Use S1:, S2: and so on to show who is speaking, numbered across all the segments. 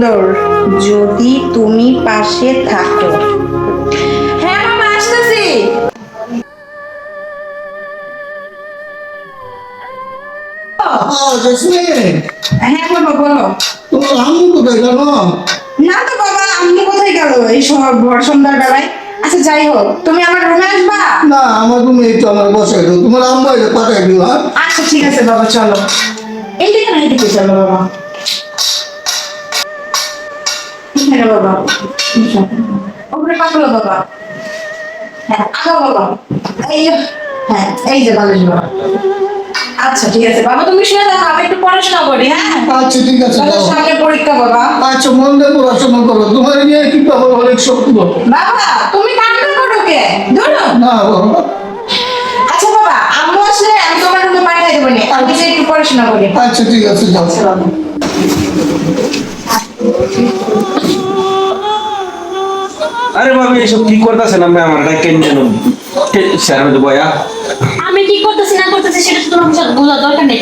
S1: সুন্দর। যদি তুমি পাশে থাকো। হ্যাঁ মামা আসতেছি। হ্যাঁ বাবা বলো।
S2: তোমার আম্মু কোথায় জানো
S1: না তো বাবা আম্মু কোথায় গেল? এই সব ভর সন্ধ্যার বেলায়। আচ্ছা যাই হোক তুমি আমার রুমে আসবা?
S2: না আমার তুমি একটু আমার বসাই দাও তোমার আম্মু এটা পাঠাই দিও হ্যাঁ?
S1: আচ্ছা ঠিক আছে বাবা চলো। এইদিকে না এইদিকে চলো বাবা। এখানে বাবা ওপরে পাকলো বাবা। হ্যাঁ আগো বাবা। এই হ্যাঁ এই যে বালিশ বাবা। আচ্ছা ঠিক আছে। বাবা তুমি শুয়ে আমি একটু পড়াশোনা করি হ্যাঁ?
S2: আচ্ছা ঠিক আছে
S1: সামনে পরীক্ষা বাবা।
S2: আচ্ছা মন দিয়ে পড়াশোনা করো। তোমার নিয়ে কি পাবো অনেক শক্তি
S1: বাবা। তুমি কান্না করো কে? ধরো।
S2: না বাবা।
S1: আচ্ছা বাবা আম্মু আসলে আমি তোমার রুমে পাঠিয়ে দেবো নি। আমি যে একটু পড়াশোনা করি।
S2: আচ্ছা ঠিক আছে যাও।
S1: আচ্ছা বাবা।
S3: আরে ভাবি এসব কি করতেছেন? আমি আমার এটা কেন জানো স্যার আমি বয়া।
S4: আমি কি করতেছি না করতেছি সেটা তো তোমার সাথে বোঝা দরকার নেই।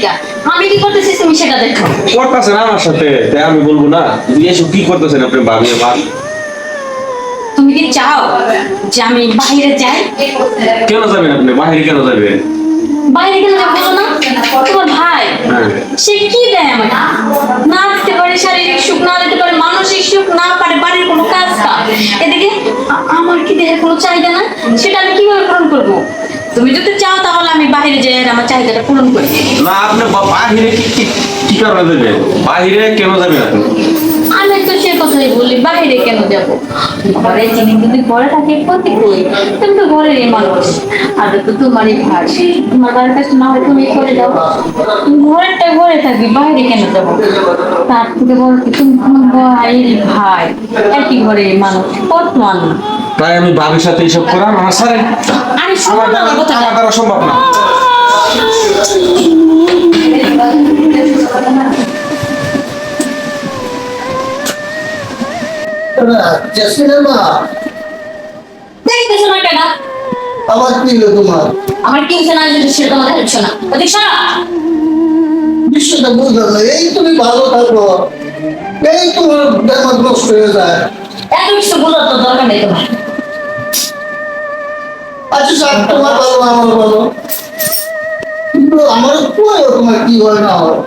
S4: আমি কি করতেছি তুমি সেটা দেখো।
S3: করতেছেন আমার সাথে তাই আমি বলব না। তুমি এসব কি করতেছেন আপনি ভাবি আমার
S4: তুমি কি চাও যে আমি বাইরে যাই?
S3: কেন যাবেন আপনি? বাহিরে কেন যাবেন?
S4: বাইরে গেলে যাব না, তোমার ভাই, সে কি দেয় আমাকে না দিতে পারে শারীরিক সুখ, না দিতে পারে মানসিক সুখ, না পারে বাড়ির কোনো কাজ কাম এদিকে আমার কি দেহের কোনো চাহিদা না সেটা আমি কীভাবে পূরণ করব? তুমি যদি চাও তাহলে আমি বাইরে যাই আমার চাহিদাটা পূরণ করি।
S3: না, আপনি বাহিরে কি কি- কারণে যাবেন বাহিরে কেন যাবেন আপনি?
S4: কথাই বলি বাইরে কেন যাব? ঘরে যিনি যদি ঘরে থাকে ক্ষতি কই তুমি তো ঘরেরই মানুষ। আর তো তোমারই ভার তোমার বাড়ির কাছে না হয় তুমি করে যাও। ঘরেরটা ঘরে থাকি বাইরে কেন যাব? তার থেকে বল কি তুমি তোমার ভাইয়ের ভাই একই ঘরে মানুষ কত মানুষ?
S3: তাই আমি ভাবির সাথে এইসব করাম আমার স্যার। আমার দ্বারা সম্ভব না।
S2: জেসমিনের
S4: দেখতেছো না কেন?
S2: আবার কি হলো তোমার?
S4: আমার কি হচ্ছে না হচ্ছে সেটা তোমার দেখছ না। ওদিক সরা
S2: বিষয়টা বুঝলাম না এই তুমি ভালো থাকো। এই তোমার ব্যাপার নষ্ট হয়ে যায়।
S4: এত কিছু বোঝার তো দরকার নেই তোমার।
S2: আচ্ছা স্যার তোমার ভালো আমার ভালো। কিন্তু আমার কই তোমার কি হয় না হয়?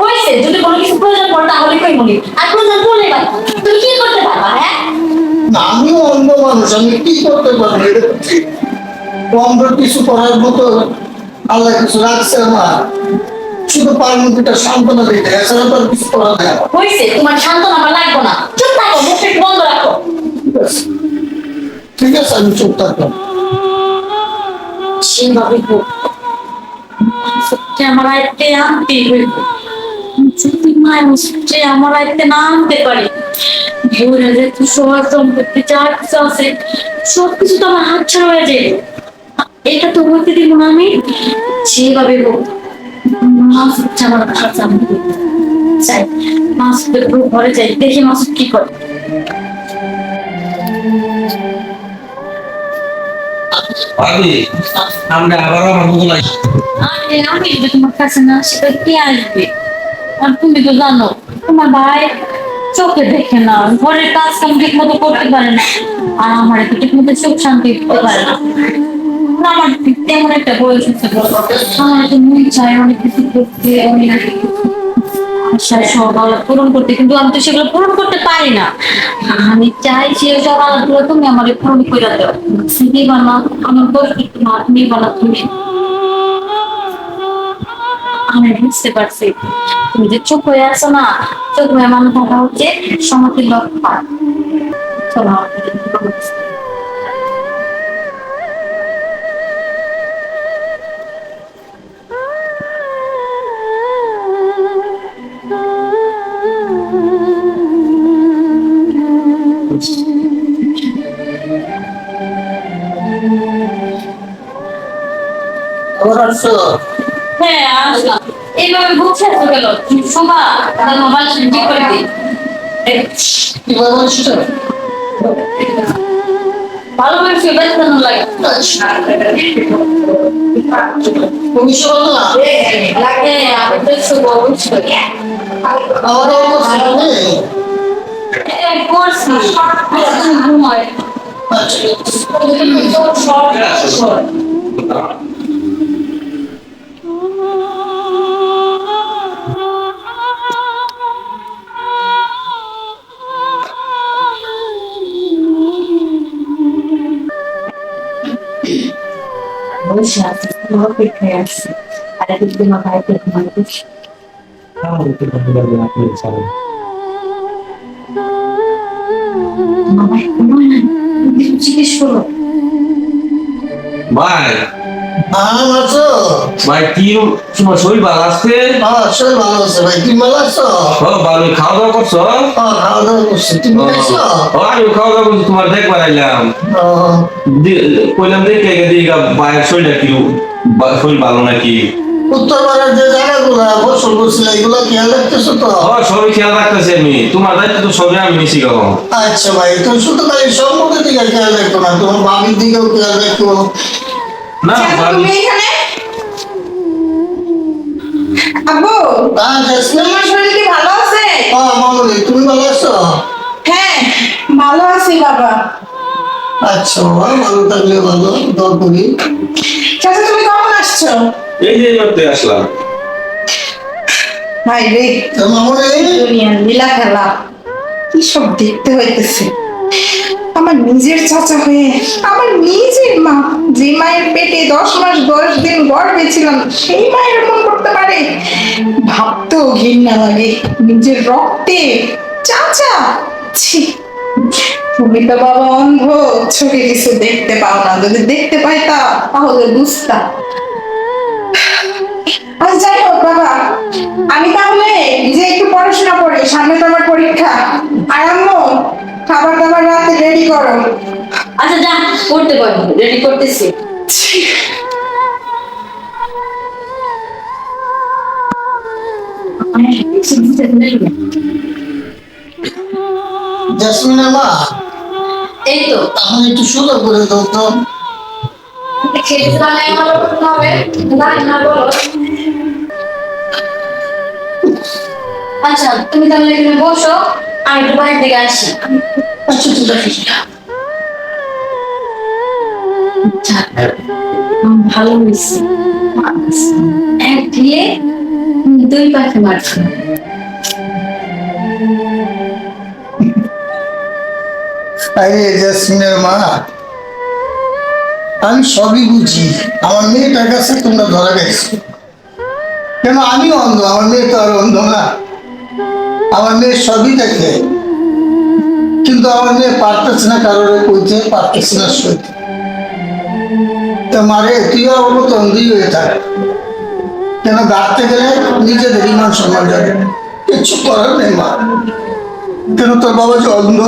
S4: হয়েছে যদি কোনো কিছু প্রয়োজন পড়ে তাহলে কই বলি। আর প্রয়োজন পড়লে বা তুমি কি করতে পারবা হ্যাঁ?
S2: না আমিও অন্য মানুষ আমি কি করতে পারব? অন্ধ কিছু করার মতো আল্লাহ কিছু রাখছে আমার। শুধু পারমুখিটা সান্ত্বনা দিতে এছাড়া তো কিছু করা যায়
S4: হয়েছে তোমার শান্তনা আমার লাগবে না। চুপ থাকো মুখটা বন্ধ রাখো।
S2: ঠিক আছে। আমি চুপ থাকলাম
S4: সেভাবে হোক। আমার আয়ত্তে আনতে হইব। যদি মায়ের আমার আয়ত্তে না আনতে পারি। ভোরে যে তুই সবার সম্পত্তি যা কিছু আছে সব তো আমার হাত ছাড়া হয়ে যাবে এটা তো দিব না আমি যেভাবে হোক। মাসুদ আমার হাত আমি চাই মাসুদের ঘরে যাই দেখি মাসুদ কি করে।
S3: ভাবি আমরা আবার আমার
S4: আমি যদি তোমার কাছে না সেটা কে আসবে? আর তুমি তো জানো, তোমার ভাই চোখে দেখে না, ঘরের কাজ কাম ঠিক মতো করতে পারে না। আর আমার একটু ঠিক মতো সুখ শান্তি দিতে পারে না। অনেক কিছু করতে, অনেক পূরণ করতে, কিন্তু আমি তো সেগুলো পূরণ করতে পারি না। আমি চাই সে সব আলাপগুলো তুমি আমার পূরণ করে দাও। নিবা না, আমার বয়স মাত নিবা তুমি। আমি বুঝতে পারছি। তুমি যে চোখ হয়ে আছো না চোখ হয়ে মানে থাকা হচ্ছে সমাধির লক্ষ্য চলো হ্যাঁ আসলাম। এইভাবে বুঝছে এত গেল শোভা তার মোবাইল ঠিক করে দিই ভালো করে ফিরে কেন লাগে
S2: তুমি শোনো
S4: লাগে আমি তো শুভ অবশ্যই
S2: আমার অবস্থা নেই
S4: করছি ঘুমায় বসে আছি আর একদিন তোমার ভাইকে ঘুমায় জিজ্ঞেস করো
S3: ভাই
S2: ভালো আছো
S3: ভাই কি তোমার শরীর ভালো আছে?
S2: হ্যাঁ শরীর ভালো আছে ভাই। তুমি ভালো আছো?
S3: ও ভালো। খাওয়া দাওয়া করছ?
S2: হ্যাঁ খাওয়া দাওয়া করছি। তুমি খাইছো?
S3: ও আমি খাওয়া দাওয়া করছি তোমার দেখবার আইলাম। কইলাম দেখে দিকে ভাইয়ের শরীরটা কি শরীর ভালো নাকি?
S2: উত্তরপাড়ার যে জায়গাগুলো ফসল করছিল এগুলো খেয়াল রাখতেছো তো?
S3: ও সবই খেয়াল রাখতেছি আমি। তোমার দায়িত্ব তো সবই আমি নিছি কখন
S2: আচ্ছা ভাই। তো শুধু তাই সম্পর্কের দিকে খেয়াল রাখো না তোমার বাবির দিকেও খেয়াল রাখো।
S3: না
S1: তুমি এখানে আব্বু
S2: হ্যাঁ
S1: তোমার শরীর কি ভালো আছে?
S2: হ্যাঁ মামুনি তুমি ভালো আছো?
S1: হ্যাঁ ভালো আছি বাবা।
S2: আচ্ছা ভালো থাকলে ভালো দর করি।
S1: চাচা তুমি কখন আসছো?
S3: এই যে করতে আসলাম।
S1: ভাই রে
S2: মামুনি?
S1: লীলা খেলা। কি সব দেখতে হইতেছে। আমার নিজের চাচা হয়ে আমার নিজের মা যে মায়ের পেটে দশ মাস, দশ দিন গর্ভে ছিলাম সেই মায়ের এরকম করতে পারে? ভাবতেও ঘৃণা লাগে। নিজের রক্তে। চাচা! ছি! বাবা অন্ধ চোখে কিছু দেখতে পাও না। যদি দেখতে তাহলে আচ্ছা যাই হোক, বাবা। আমি তাহলে যে একটু পড়াশোনা করি, সামনে তো আমার পরীক্ষা। আর খাবার দাবার রাতে রেডি করো।
S4: আচ্ছা যা করতে পারব রেডি করতেছি। এই তো
S2: একটু সুন্দর করে দাও তো।
S4: আচ্ছা তুমি তাহলে এখানে বসো আমি একটু বাইরে থেকে আসি।
S2: আচ্ছা ঠিক আছে।
S4: ভালো এক ঢিলে দুই পাখি মারছে।
S2: আরে জেসমিনের মা, আমি সবই বুঝি। আমার মেয়েটার কাছে তোমরা ধরা গেছো। কেন আমি অন্ধ, আমার মেয়ে তো আর অন্ধ না। আমার মেয়ে সবই দেখে। কিন্তু আমার মেয়ে পারতেছে না কারোর কইতে পারতেছে না সইতে তা মারে তুইও অন্ধই হয়ে থাক। কেন গাড়তে গেলে নিজেদের ইমান সম্মান যাবে কিচ্ছু করার নেই মা। কেন তোর বাবা যে অন্ধ?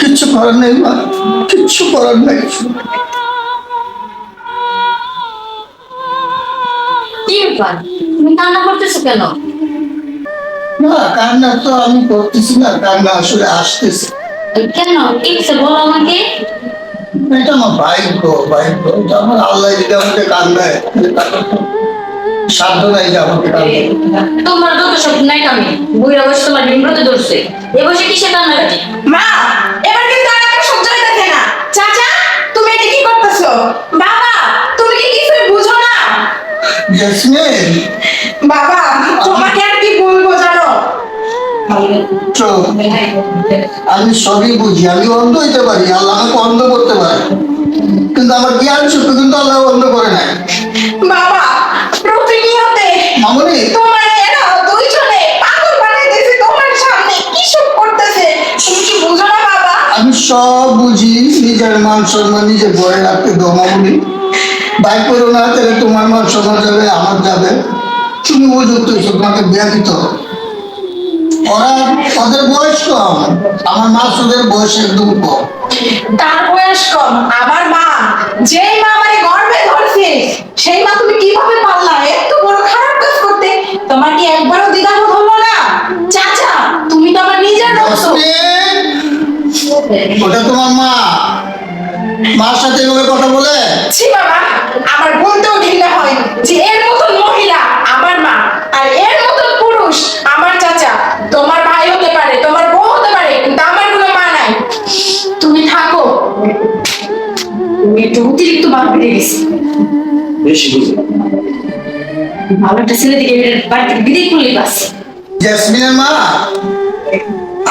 S2: কিচ্ছু করার নেই মা। কিচ্ছু করার নেই।
S4: কি ব্যাপার? তুমি কান্না করতেছো কেন?
S2: না কান্না তো আমি করতেছি না কান্না আসলে আসতেছে।
S4: কেন? কি হয়েছে? বলো আমাকে।
S2: এটা আমার ভাগ্য ভাগ্য। এটা আমার আল্লাহ যদি আমাকে কান্দায় সাধ্য নাই যে আমাকে কান্দায়।
S4: তোমার যত সব নাই বুড়া তোমার ধরছে। এ কিসে
S1: মা এবার কিন্তু আর একটা সহ্য হইতেছে না। চাচা তুমি এটা কি করতেছো? বাবা তুমি কি কিছু বুঝো না?
S2: জেসমিন।
S1: বাবা তোমাকে আর কি বলব জানো?
S2: আমি সবই বুঝি আমি অন্ধ হইতে পারি। আল্লাহ আমাকে অন্ধ মান সম্মান নিজে ভয় রাখতে দো বাইক করো না তাহলে তোমার মান সম্মান যাবে আমার যাবে। তুমি উপযুক্ত হয়েছো তোমাকে বিয়া দিত হবে। ওরা ওদের বয়স কম আমার মা ওদের বয়স একদম কম।
S1: তার বয়স কম আমার মা যেই মা আমারে গর্ভে ধরছে সেই মা তুমি কীভাবে পারলা এত বড় খারাপ কাজ করতে। তোমার কি একবারও দ্বিধাবোধ হলো না? চাচা তুমি তো আমার নিজের রক্ত।
S2: ওটা তোমার মা। মার সাথে এভাবে কথা বলে?
S1: ছি বাবা আমার বলতেও ঘৃণা হয় যে এর মতন মহিলা আমার মা আর এর মতন পুরুষ আমার চাচা। তোমার ভাই হতে পারে তোমার বউ হতে পারে কিন্তু আমার কোনো মা নাই। তুমি থাকো।
S4: একটু অতিরিক্ত মাপ বেড়ে গেছি।
S3: বেশি বুঝে।
S4: একটা ছেলে দিকে বাড়িতে বিদায় করলে বাস।
S2: জেসমিনের মা?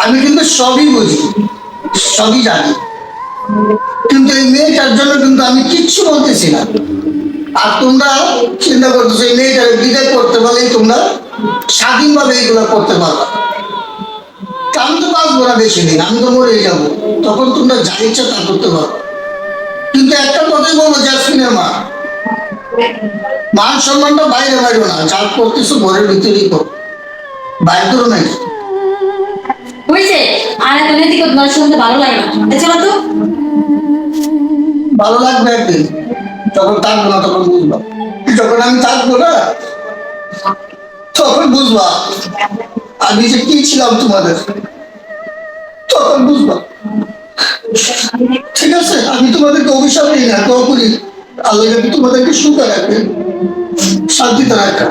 S2: আমি কিন্তু সবই বুঝি সবই জানি। কিন্তু এই মেয়েটার জন্য কিন্তু আমি কিচ্ছু বলতেছি না। আর তোমরা চিন্তা করতেছো, এই মেয়েটাকে বিদায় করতে পারলেই তোমরা স্বাধীনভাবে এইগুলো করতে পারবে। আমি তো বাঁচবো না বেশি দিন, আমি তো মরে যাব। তখন তোমরা যা ইচ্ছা তা করতে পারো। কিন্তু একটা কথাই বলব, জাসমিনের মা। মান সম্মানটা বাইরে বাইরে না, যা করতেছো ঘরের ভিতরেই করো। বাইরে করো নাকি
S4: হয়েছে আর এত নৈতিক ভালো লাগে না। তো
S2: ভালো লাগবে একদিন। যখন থাকব না, তখন বুঝবা। যখন আমি থাকব না, তখন বুঝবা। আমি যে কি ছিলাম তোমাদের? তখন বুঝবা। ঠিক আছে, আমি তোমাদেরকে অভিশাপ দিই না দোয়া করি আল্লাহ তোমাদেরকে সুখে রাখবে শান্তিতে রাখা।